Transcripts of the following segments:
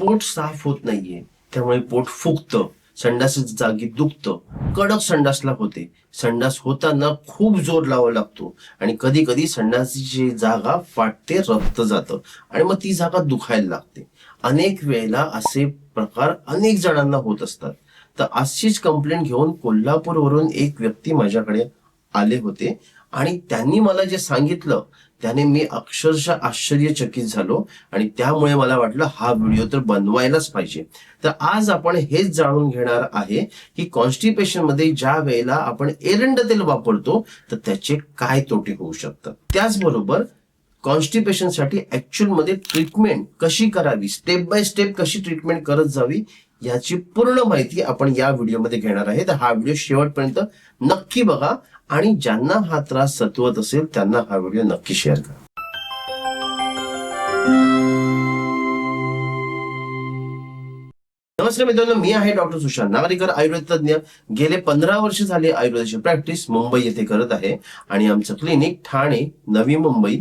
पोट साफ होत नाहीये. त्यामुळे पोट फुगतं संडास जागी दुखतं कडक संडासला होते. संडास होताना खूप जोर लावावा लागतो आणि कधी कधी संडासची जागा फाटते रक्त जातं आणि मग ती जागा दुखायला लागते. अनेक वेळेला असे प्रकार अनेक जणांना होत असतात. तर अशीच कंप्लेंट घेऊन कोल्हापूरवरून एक व्यक्ती माझ्याकडे आले होते. आणि त्यांनी मला जे सांगितलं त्याने मी अक्षरशः आश्चर्यचकित झालो आणि त्यामुळे मला वाटलं हा व्हिडिओ तर बनवायलाच पाहिजे. तर आज आपण हेच जाणून घेणार आहे की कॉन्स्टिपेशनमध्ये ज्या वेळेला आपण एरंड तेल वापरतो तर त्याचे काय तोटे होऊ शकतात. त्याचबरोबर कॉन्स्टिपेशनसाठी ऍक्च्युअलमध्ये ट्रीटमेंट कशी करावी स्टेप बाय स्टेप कशी ट्रीटमेंट करत जावी याची पूर्ण माहिती आपण या व्हिडिओमध्ये घेणार आहे. तर हा व्हिडिओ शेवटपर्यंत नक्की बघा. आणि ज्यांना हा त्रास सतवत असेल त्यांना हा व्हिडिओ नक्की शेअर करा. नमस्कार मित्रांनो मी आहे डॉक्टर सुशांत नागरिकर आयुर्वेद तज्ञ गेले पंधरा वर्ष झाले आयुर्वेदाची प्रॅक्टिस मुंबई येथे करत आहे. आणि आमचं क्लिनिक ठाणे नवी मुंबई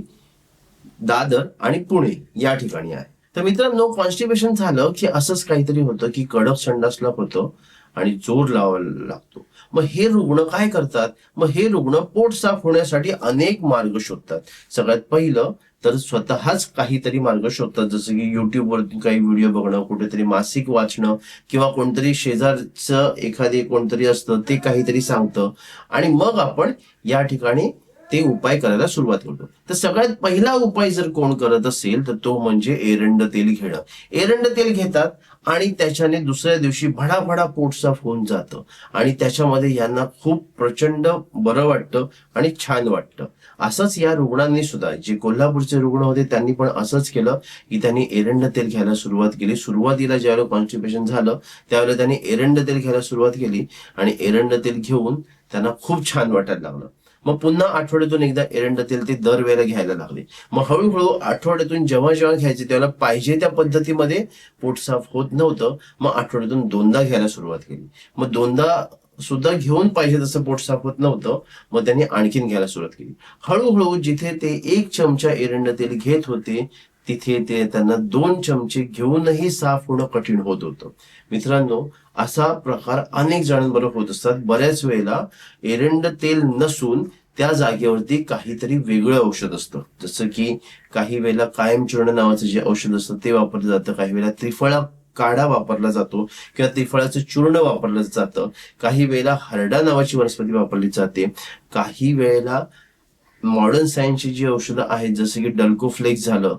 दादर आणि पुणे या ठिकाणी आहे. तर मित्रांनो कॉन्स्टिपेशन झालं की असंच काहीतरी होतं की कडक संडासला होतं. आणि जोर लावायला लागतो. मग हे रुग्ण काय करतात? मग हे रुग्ण पोट साफ होण्यासाठी अनेक मार्ग शोधतात. सगळ्यात पहिलं तर स्वतःच काहीतरी मार्ग शोधतात. जसं की युट्यूबवरती काही व्हिडिओ बघणं कुठेतरी मासिक वाचणं किंवा कोणतरी शेजारचं एखादे कोणतरी असतं ते काहीतरी सांगतं. आणि मग आपण या ठिकाणी ते उपाय करायला सुरुवात करतो. तर सगळ्यात पहिला उपाय जर कोण करत असेल तर तो म्हणजे एरंड तेल घेणं. एरंड तेल घेतात आणि त्याच्याने दुसऱ्या दिवशी भडाभडा पोटसाफ होऊन जातं. आणि त्याच्यामध्ये यांना खूप प्रचंड बरं वाटतं आणि छान वाटतं. असंच या रुग्णांनी सुद्धा जे कोल्हापूरचे रुग्ण होते त्यांनी पण असंच केलं की त्यांनी एरंड तेल घ्यायला सुरुवात केली. सुरुवातीला ज्यावेळेला कॉन्स्टिपेशन झालं त्यावेळेला त्यांनी एरंड तेल घ्यायला सुरुवात केली आणि एरंड तेल घेऊन त्यांना खूप छान वाटायला लागलं. मग पुन्हा आठवड्यातून एकदा एरंड तेल ते दरवेळेला घ्यायला लागले. मग हळूहळू आठवड्यातून जेव्हा जेव्हा घ्यायचे तेव्हा पाहिजे त्या पद्धतीमध्ये पोट साफ होत नव्हतं. मग आठवड्यातून दोनदा घ्यायला सुरुवात केली. मग दोनदा सुद्धा घेऊन पाहिजे तसं पोट साफ होत नव्हतं. मग त्यांनी आणखीन घ्यायला सुरुवात केली. हळूहळू जिथे ते एक चमचा एरंड तेल घेत होते तिथे ते त्यांना दोन चमचे घेऊनही साफ होणं कठीण होत होतं. मित्रांनो असा प्रकार अनेक जणांबरोबर होत असतात. बऱ्याच वेळेला एरंड तेल नसून त्या जागेवरती काहीतरी वेगळं औषध असतं. जसं की काही वेळेला कायमचूर्ण नावाचं जे औषध असतं ते वापरलं जातं. काही वेळेला त्रिफळा काढा वापरला जातो किंवा त्रिफळाचं चूर्ण वापरलं जातं. काही वेळेला हरडा नावाची वनस्पती वापरली जाते. काही वेळेला मॉडर्न सायन्सची जी औषधं आहेत जसं की डल्कोफ्लेक्स झालं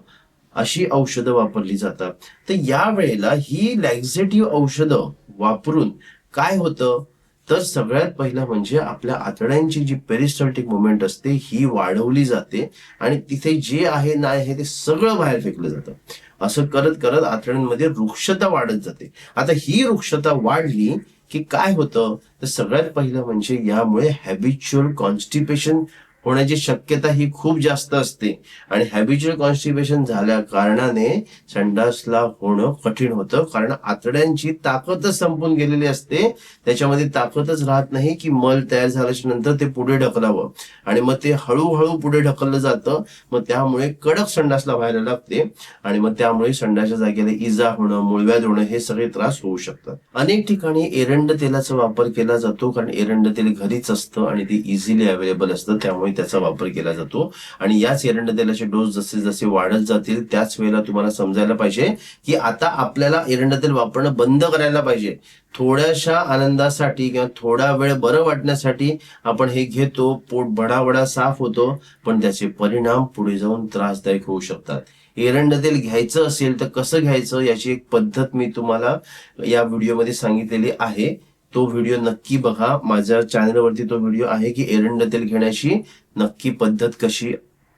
अशी औषधं वापरली जातात. तर या वेळेला ही लॅक्झेटिव्ह औषधं वापरून काय होतं? तर सगळ्यात पहिलं म्हणजे आपल्या आतड्यांची जी पेरिस्टॉल्टिक मुवमेंट असते ही वाढवली जाते आणि तिथे जे आहे ना आहे ते सगळं बाहेर फेकलं जातं. असं करत करत आतड्यांमध्ये वृक्षता वाढत जाते. आता ही वृक्षता वाढली की काय होतं? तर सगळ्यात पहिलं म्हणजे यामुळे हॅबिच्युअल कॉन्स्टिपेशन होण्याची शक्यता ही खूप जास्त असते. आणि हॅबिच्युअल कॉन्स्टिपेशन झाल्या कारणाने संडासला होणं कठीण होतं. कारण आतड्यांची ताकदच संपून गेलेली असते. त्याच्यामध्ये ताकदच राहत नाही की मल तयार झाल्याच्यानंतर ते पुढे ढकलावं. आणि मग ते हळूहळू पुढे ढकललं जातं. मग त्यामुळे कडक संडासला व्हायला लागते. आणि मग त्यामुळे संडासच्या जागेला इजा होणं मुळव्याध होणं हे सगळे त्रास होऊ शकतात. अनेक ठिकाणी एरंड तेलाचा वापर केला जातो. कारण एरंड तेल घरीच असतं आणि ते इझिली अवेलेबल असतं. त्यामुळे त्याचा वापर केला जातो. आणि याच एरंड तेलाचे डोस जसे जसे वाढत जातील त्याच वेळेला तुम्हाला समजायला पाहिजे की आता आपल्याला एरंड तेल वापरणं बंद करायला पाहिजे. थोड्याशा आनंदासाठी किंवा थोडा वेळ बरं वाटण्यासाठी आपण हे घेतो. पोट बडाबडा साफ होतो पण त्याचे परिणाम पुढे जाऊन त्रासदायक होऊ शकतात. एरंड तेल घ्यायचं असेल तर कसं घ्यायचं याची एक पद्धत मी तुम्हाला या व्हिडिओमध्ये सांगितलेली आहे. तो व्हिडिओ नक्की बघा. माझ्या चॅनलवरती तो व्हिडिओ आहे की एरंड तेल घेण्याची नक्की पद्धत कशी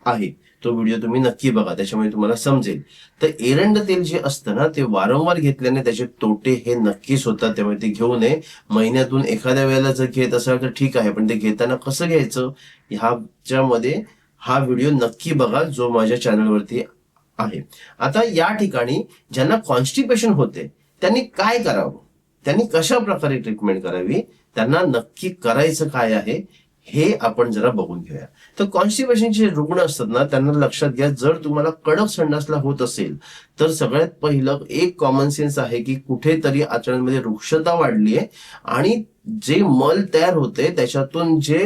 आहे तो व्हिडिओ तुम्ही नक्की बघा त्याच्यामुळे तुम्हाला समजेल. तर एरंड तेल जे असतं ना ते वारंवार घेतल्याने त्याचे तोटे हे नक्कीच होतात त्यामुळे ते घेऊ नये. महिन्यातून एखाद्या वेळेला जर घेत असाल तर ठीक आहे पण ते घेताना कसं घ्यायचं? ह्याच्यामध्ये हा व्हिडिओ नक्की बघा जो माझ्या चॅनलवरती आहे. आता या ठिकाणी ज्यांना कॉन्स्टिपेशन होते त्यांनी काय करावं? त्यांनी कशा प्रकारे ट्रीटमेंट करावी? त्यांना नक्की करायचं काय आहे? हे आपण जरा बघून घेऊया. तर कॉन्स्टिपेशनचे रुग्ण असतात ना त्यांना लक्षात घ्या जर तुम्हाला कडक संडासला होत असेल तर सगळ्यात पहिलं एक कॉमन सेन्स आहे की कुठेतरी आचरणामध्ये वृक्षता वाढली आहे आणि जे मल तयार होते त्याच्यातून जे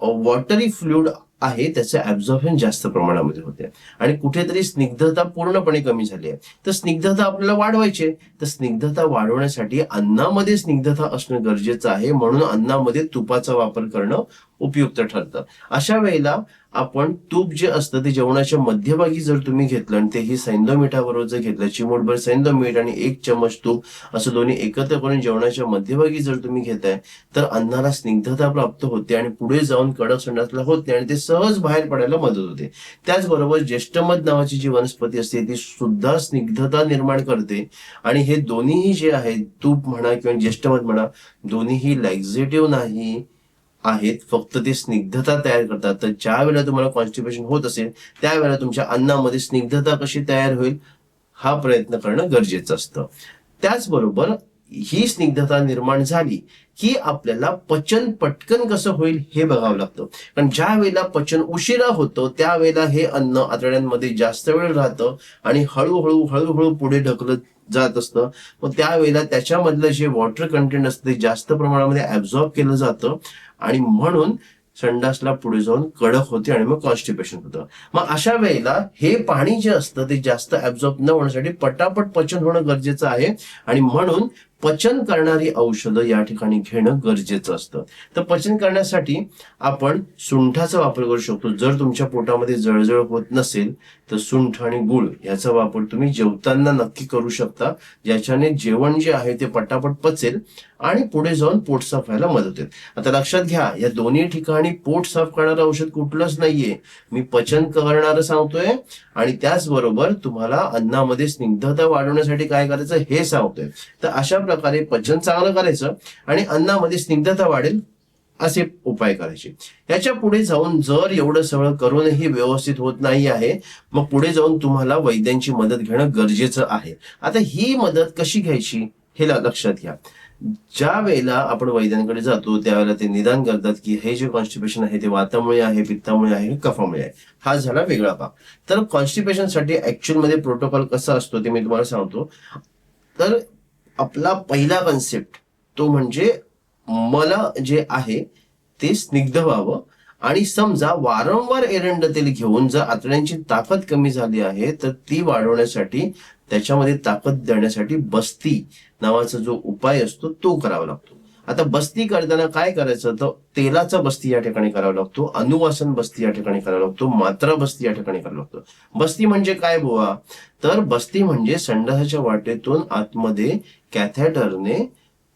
वॉटरी फ्लुइड आहे त्याचं ऍब्झॉर्प्शन जास्त प्रमाणामध्ये होते. आणि कुठेतरी स्निग्धता पूर्णपणे कमी झाली आहे. तर स्निग्धता आपल्याला वाढवायची आहे. तर स्निग्धता वाढवण्यासाठी अन्नामध्ये स्निग्धता असणं गरजेचं आहे. म्हणून अन्नामध्ये तुपाचा वापर करणं उपयुक्त ठरतं. अशा वेळेला आपण तूप जे असतं ते जेवणाच्या मध्यभागी जर तुम्ही घेतलं आणि तेही सैंदो मिठाबरोबर जर घेतलं चिमूटभर सैंदो मीठ आणि एक चमच तूप असं दोन्ही एकत्र करून जेवणाच्या मध्यभागी जर तुम्ही घेताय तर अन्नाला स्निग्धता प्राप्त होते आणि पुढे जाऊन कडक संडासला होते आणि ते सहज बाहेर पडायला मदत होते. त्याचबरोबर ज्येष्ठमध नावाची जी वनस्पती असते ती सुद्धा स्निग्धता निर्माण करते. आणि हे दोन्हीही जे आहे तूप म्हणा किंवा ज्येष्ठमध म्हणा दोन्हीही लॅक्झेटिव्ह नाही. आहेत फक्त ते स्निग्धता तयार करतात. तर ज्या वेळेला तुम्हाला कॉन्स्टिपेशन होत असेल त्यावेळेला तुमच्या अन्नामध्ये स्निग्धता कशी तयार होईल हा प्रयत्न करणं गरजेचं असतं. त्याचबरोबर ही स्निग्धता निर्माण झाली की आपल्याला पचन पटकन कसं होईल हे बघावं लागतं. कारण ज्या वेळेला पचन उशिरा होतं त्यावेळेला हे अन्न आतड्यांमध्ये जास्त वेळ राहतं आणि हळूहळू हळूहळू पुढे ढकलत जात असतं. मग त्यावेळेला त्याच्यामधलं जे वॉटर कंटेंट असतं ते जास्त प्रमाणामध्ये ऍब्झॉर्ब केलं जातं. आणि म्हणून संडासला पुढे जाऊन कडक होते आणि मग कॉन्स्टिपेशन होतं. मग अशा वेळेला हे पाणी जे असतं ते जास्त ऍब्झॉर्ब न होण्यासाठी पटापट पचन होणं गरजेचं आहे. आणि म्हणून पचन करणारी औषधं या ठिकाणी घेणं गरजेचं असतं. तर पचन करण्यासाठी आपण सुंठाचा वापर करू शकतो. जर तुमच्या पोटामध्ये जळजळ होत नसेल तर सुंठ आणि गुळ याचा वापर तुम्ही जेवताना नक्की करू शकता. ज्याच्याने जेवण जे आहे ते पटापट पचेल आणि पुढे जाऊन पोट साफ व्हायला मदत होईल. आता लक्षात घ्या या दोन्ही ठिकाणी पोट साफ करणारं औषध कुठलंच नाहीये. मी पचन करणारं सांगतोय आणि त्याचबरोबर तुम्हाला अन्नामध्ये स्निग्धता वाढवण्यासाठी काय करायचं हे सांगतोय. तर अशा प्रकारे पचन चांगलं करायचं आणि अन्नामध्ये स्निग्धता वाढेल असे उपाय करायचे. याच्यापुढे जाऊन जर एवढं सगळं करूनही व्यवस्थित होत नाही आहे मग पुढे जाऊन तुम्हाला वैद्यांची मदत घेणं गरजेचं आहे. आता ही मदत कशी घ्यायची हे लक्षात घ्या. ज्या वेळेला आपण वैद्यांकडे जातो त्यावेळेला ते निदान करतात की हे जे कॉन्स्टिपेशन आहे ते वातामुळे आहे पित्तामुळे आहे कफामुळे आहे. हा झाला वेगळा भाग. तर कॉन्स्टिपेशनसाठी ऍक्च्युअलमध्ये प्रोटोकॉल कसा असतो ते मी तुम्हाला सांगतो. तर आपला पहिला कन्सेप्ट तो म्हणजे मला जे आहे ते स्निग्ध व्हावं. आणि समजा वारंवार एरंड तेल घेऊन जर आतड्यांची ताकद कमी झाली आहे तर ती वाढवण्यासाठी त्याच्यामध्ये ताकद देण्यासाठी बस्ती नावाचा जो उपाय असतो तो करावा लागतो. आता बस्ती करताना काय करायचं? तर तेलाचा बस्ती या ठिकाणी करावा लागतो अनुवासन बस्ती या ठिकाणी करावा लागतो मात्रा बस्ती या ठिकाणी करावा लागतो. बस्ती म्हणजे काय बुवा? तर बस्ती म्हणजे संडासाच्या वाटेतून आतमध्ये कॅथॅटरने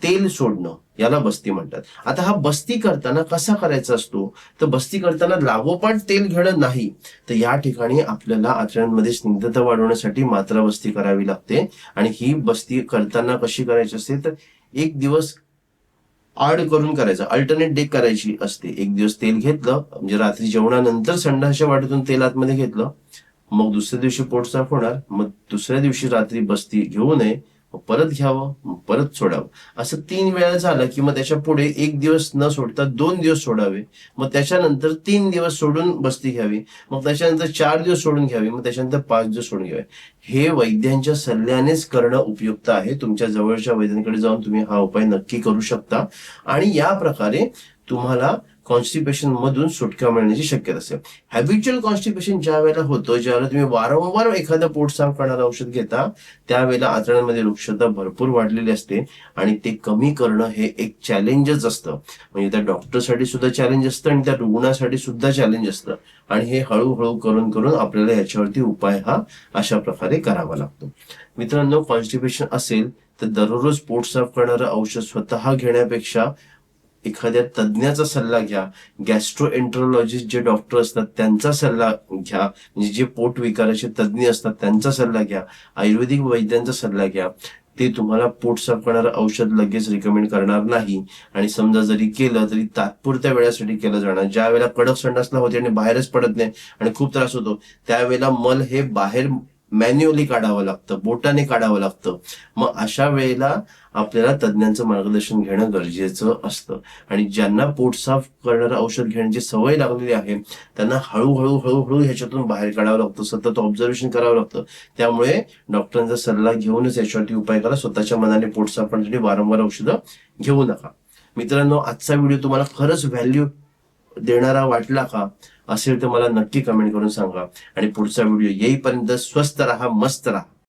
तेल सोडणं याला बस्ती म्हणतात. आता हा बस्ती करताना कसा करायचा असतो? तर बस्ती करताना लागोपाठ तेल घेणं नाही. तर या ठिकाणी आपल्याला आचरणांमध्ये स्निग्धता वाढवण्यासाठी मात्रा बस्ती करावी लागते. आणि ही बस्ती करताना कशी करायची असते? तर एक दिवस आड करून करायचं अल्टरनेट डे करायची असते. एक दिवस तेल घेतलं म्हणजे रात्री जेवणानंतर संडासच्या वाटेतून तेल आतमध्ये घेतलं मग दुसऱ्या दिवशी पोट साफ होणार मग दुसऱ्या दिवशी रात्री बस्ती घेऊ नये मग परत घ्यावं मग परत सोडावं. असं तीन वेळा झालं की मग त्याच्या पुढे एक दिवस न सोडता दोन दिवस सोडावे. मग त्याच्यानंतर तीन दिवस सोडून बस्ती घ्यावी. मग त्याच्यानंतर चार दिवस सोडून घ्यावी. मग त्याच्यानंतर पाच दिवस सोडून घ्यावे. हे वैद्यांच्या सल्ल्यानेच करणं उपयुक्त आहे. तुमच्या जवळच्या वैद्यांकडे जाऊन तुम्ही हा उपाय नक्की करू शकता. आणि या प्रकारे तुम्हाला कॉन्स्टिपेशन मधून सुटका मिळण्याची शक्यता असते. हॅबिच्युअल कॉन्स्टिपेशन ज्या वेळेला होतं ज्यावेळेला तुम्ही वारंवार एखादं पोट साफ करणारं औषध घेता त्यावेळेला आतड्यांमध्ये वृक्षता भरपूर वाढलेली असते आणि ते कमी करणं हे एक चॅलेंजच असतं. म्हणजे त्या डॉक्टरसाठी सुद्धा चॅलेंज असतं आणि त्या रुग्णासाठी सुद्धा चॅलेंज असतं. आणि हे हळूहळू करून करून आपल्याला याच्यावरती उपाय हा अशा प्रकारे करावा लागतो. मित्रांनो कॉन्स्टिपेशन असेल तर दररोज पोट साफ करणारं औषध स्वतः घेण्यापेक्षा एखाद्या तज्ज्ञाचा सल्ला घ्या. गॅस्ट्रो एन्ट्रोलॉजिस्ट जे डॉक्टर असतात त्यांचा सल्ला घ्या. म्हणजे जे पोट विकाराचे तज्ज्ञ असतात त्यांचा सल्ला घ्या. आयुर्वेदिक वैद्यांचा सल्ला घ्या. ते तुम्हाला पोट साफ करणारं औषध लगेच रिकमेंड करणार नाही. आणि समजा जरी केलं तरी तात्पुरत्या वेळासाठी केलं जाणार. ज्या वेळेला कडक संडासला होते आणि बाहेरच पडत नाही आणि खूप त्रास होतो त्यावेळेला मल हे बाहेर मॅन्युअली काढावं लागतं बोटाने काढावं लागतं. मग अशा वेळेला आपल्याला तज्ज्ञांचं मार्गदर्शन घेणं गरजेचं असतं. आणि ज्यांना पोट साफ करणारं औषध घेण्याची सवय लागलेली आहे त्यांना हळूहळू हळूहळू ह्याच्यातून बाहेर काढावं लागतं सतत ऑब्झर्वेशन करावं लागतं. त्यामुळे डॉक्टरांचा सल्ला घेऊनच याच्यावरती उपाय करा स्वतःच्या मनाने पोट साफ करण्यासाठी वारंवार औषधं घेऊ नका. मित्रांनो आजचा व्हिडिओ तुम्हाला खरंच व्हॅल्यू देणारा वाटला का? असेल तर मला नक्की कमेंट करून सांगा. आणि पुढचा व्हिडिओ येईपर्यंत स्वस्त राहा मस्त राहा.